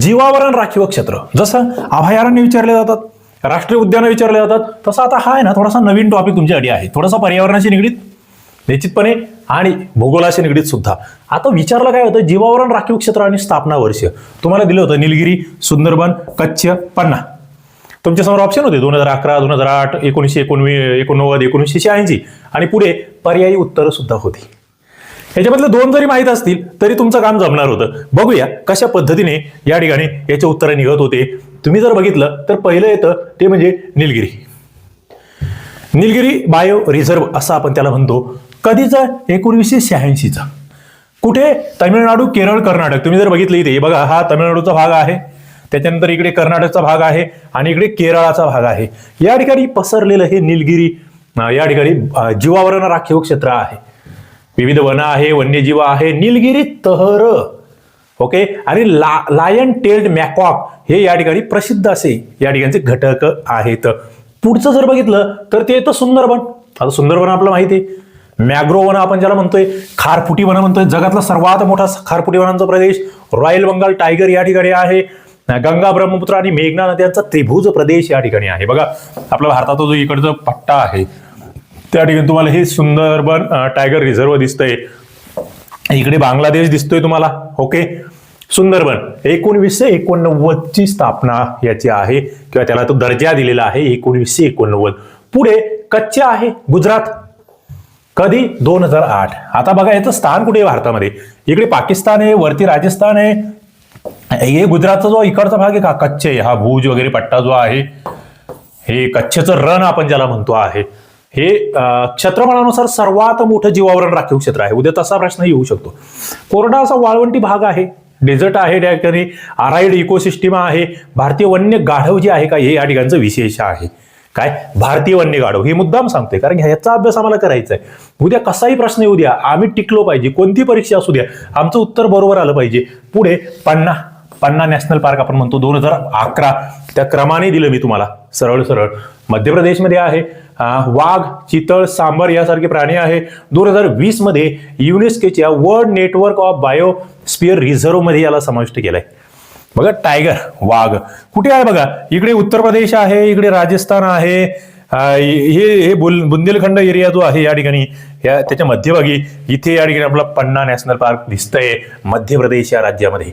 जीवावरण राखीव क्षेत्र. जसं अभयारण्य विचारले जातात राष्ट्रीय उद्यानं विचारले जातात तसं आता हा आहे ना थोडासा नवीन टॉपिक तुमच्यासाठी आहे. थोडासा पर्यावरणाशी निगडीत निश्चितपणे आणि भूगोलाशी निगडीत सुद्धा. आता विचारलं काय होतं जीवावरण राखीव क्षेत्र आणि स्थापना वर्ष. तुम्हाला दिलं होतं निलगिरी सुंदरबन कच्छ पन्ना. तुमच्यासमोर ऑप्शन होते दोन हजार अकरा दोन हजार आठ एकोणीसशे एकोणवीस एकोणनव्वद एकोणीसशे शहाऐंशी. आणि पुढे पर्यायी उत्तरं सुद्धा होती. याच्यामधलं दोन जरी माहीत असतील तरी तुमचं काम जमणार होतं. बघूया कशा पद्धतीने या ठिकाणी याचे उत्तर निघत होते. तुम्ही जर बघितलं तर पहिलं येतं ते म्हणजे निलगिरी. निलगिरी बायो रिझर्व असं आपण त्याला म्हणतो. कधीचं? एकोणीसशे शहाऐंशीचा. कुठे? तामिळनाडू केरळ कर्नाटक. तुम्ही जर बघितलं इथे बघा हा तामिळनाडूचा भाग आहे. त्याच्यानंतर इकडे कर्नाटकचा भाग आहे आणि इकडे केरळाचा भाग आहे. या ठिकाणी पसरलेलं हे निलगिरी या ठिकाणी जीवावरण राखीव क्षेत्र आहे. विविध वन आहे वन्यजीव आहे निलगिरी तहर ओके? आणि ला लायन टेल्ड मॅकॉक हे या ठिकाणी प्रसिद्ध असे या ठिकाणचे घटक आहेत. पुढचं जर बघितलं तर ते येतं सुंदरबन. आता सुंदरबन आपलं माहिती आहे. मॅग्रो वन आपण ज्याला म्हणतोय खारफुटी वन म्हणतोय. जगातला सर्वात मोठा खारफुटी वनांचा प्रदेश रॉयल बंगाल टायगर या ठिकाणी आहे. गंगा ब्रह्मपुत्र आणि मेघना नद्यांचा त्रिभुज प्रदेश या ठिकाणी आहे. बघा आपला भारताचा जो इकडचा पट्टा आहे त्या ठिकाणी तुम्हाला हे सुंदरबन टायगर रिझर्व दिसतंय. इकडे बांगलादेश दिसतोय तुम्हाला ओके सुंदरबन एकोणवीसशे एकोणनव्वद ची स्थापना याची आहे किंवा त्याला तो दर्जा दिलेला आहे एकोणवीसशे एकोणनव्वद. पुढे कच्चे आहे गुजरात. कधी? दोन हजार आठ. आता बघा याचं स्थान कुठे आहे भारतामध्ये? इकडे पाकिस्तान आहे वरती राजस्थान आहे. हे गुजरातचा जो इकडचा भाग आहे का कच्छ आहे हा भूज वगैरे पट्टा जो आहे हे कच्छचं रण आपण ज्याला म्हणतो आहे. हे क्षेत्रफळानुसार सर्वात मोठं जीवावरण राखीव क्षेत्र आहे. उद्या तसा प्रश्न येऊ शकतो. कोरडा असा वाळवंटी भाग आहे. डेझर्ट आहे त्या ठिकाणी आराईड इकोसिस्टीम आहे. भारतीय वन्य गाढव जे आहे का हे या ठिकाणचं विशेष आहे. काय? भारतीय वन्य गाढव. हे मुद्दाम सांगते कारण ह्याचा अभ्यास आम्हाला करायचा आहे. उद्या कसाही प्रश्न येऊ द्या आम्ही टिकलो पाहिजे. कोणती परीक्षा असू द्या आमचं उत्तर बरोबर आलं पाहिजे. पुढे पन्ना. पन्ना नॅशनल पार्क आपण म्हणतो दोन हजार अकरा. त्या क्रमाने दिलं मी तुम्हाला सरळ सरळ. मध्य प्रदेशमध्ये आहे वाघ चितळ सांबर यासारखे प्राणी आहे. दोन हजार वीसमध्ये युनेस्केच्या वर्ल्ड नेटवर्क ऑफ बायोस्पियर रिझर्व्हमध्ये याला समाविष्ट केलंय. बघा टायगर वाघ. कुठे आहे बघा? इकडे उत्तर प्रदेश आहे इकडे राजस्थान आहे. हे हे बुल बुंदेलखंड एरिया जो आहे या ठिकाणी या त्याच्या मध्यभागी इथे या ठिकाणी आपला पन्ना नॅशनल पार्क दिसतंय मध्य प्रदेश या राज्यामध्ये.